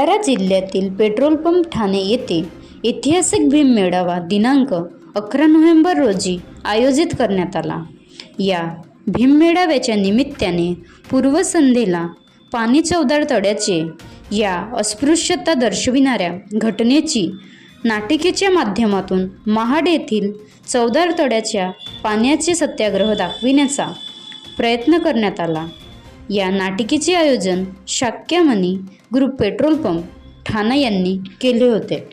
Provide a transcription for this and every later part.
भंडारा जिल्ह्यातील petrol pump Thane येथे ऐतिहासिक भीम मेळावा दिनांक अकरा नोव्हेंबर रोजी आयोजित करण्यात आला. या भीम मेळाव्याच्या निमित्ताने पूर्वसंध्येला पाणी चौदार तड्याचे या अस्पृश्यता दर्शविणाऱ्या घटनेची नाटिकेच्या माध्यमातून महाड येथील चौदार तड्याच्या पाण्याचे सत्याग्रह दाखविण्याचा प्रयत्न करण्यात आला. या नाटिकेचे आयोजन Shakyamani group petrol pump Thana यांनी केले होते.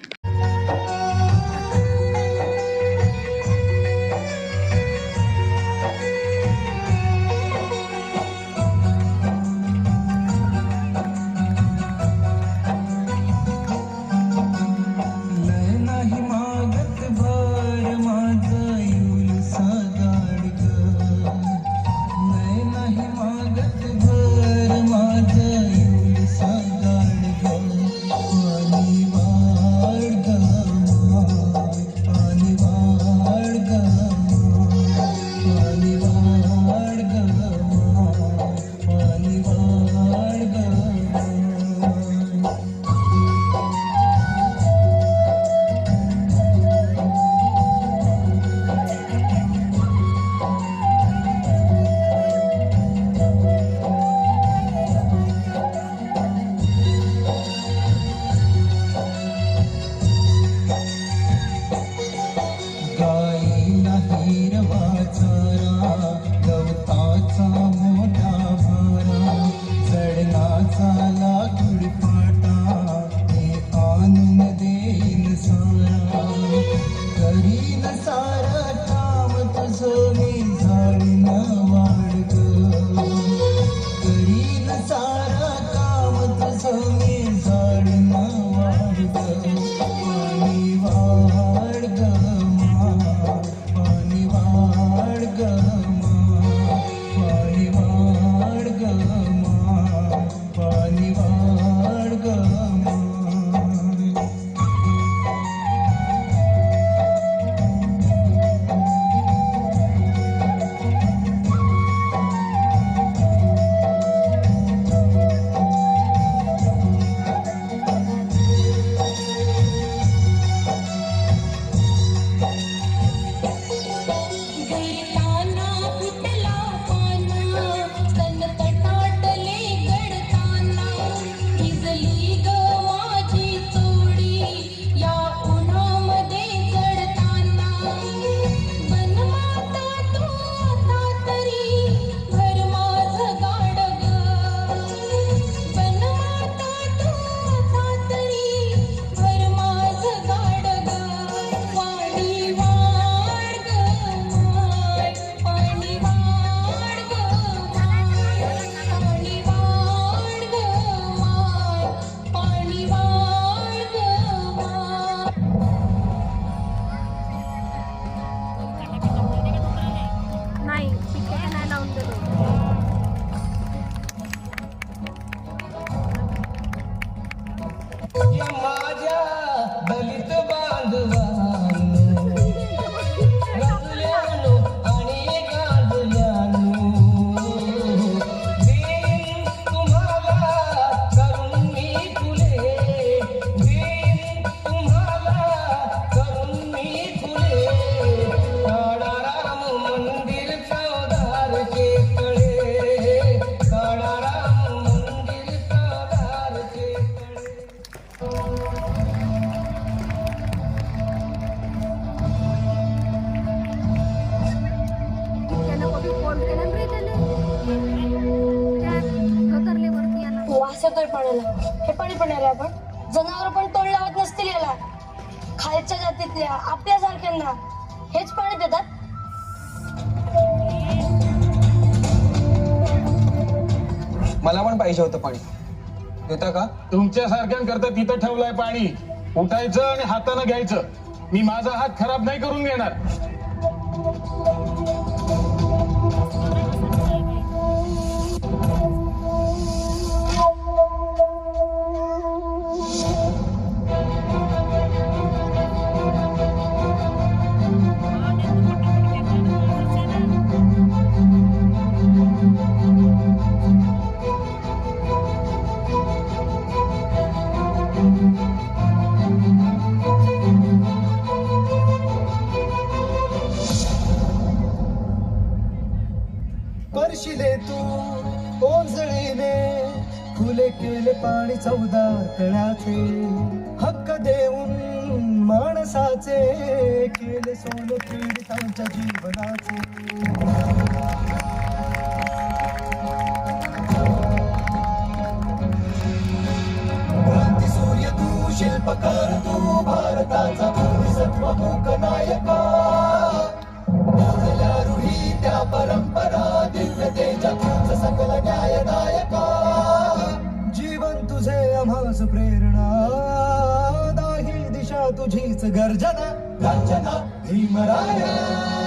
সোনি জানি না येतोय पाण्याला. हे पाणी पिणार आहे आपण. जनावर पण तोंड लावत नसतील याला. खालच्या जातीतल्या आपल्यासारख्यांना. हेच पाणी देतात. मला पण पाहिजे होतं पाणी. देता का? तुमच्यासारख्यांकरता तिथं ठेवलंय पाणी. उठायचं आणि हातानं घ्यायचं. मी माझा हात खराब नाही करून घेणार. स्पर्शिले तू? ओंजळीने खुले केले पाणी चौदा तळ्याचे. हक्क देऊन माणसाचे केले सोने पीडितांच्या जीवनाचे. सूर्य शिल्पकार तू भारताचा तुझीच गर्जना गर्जना भीमराया.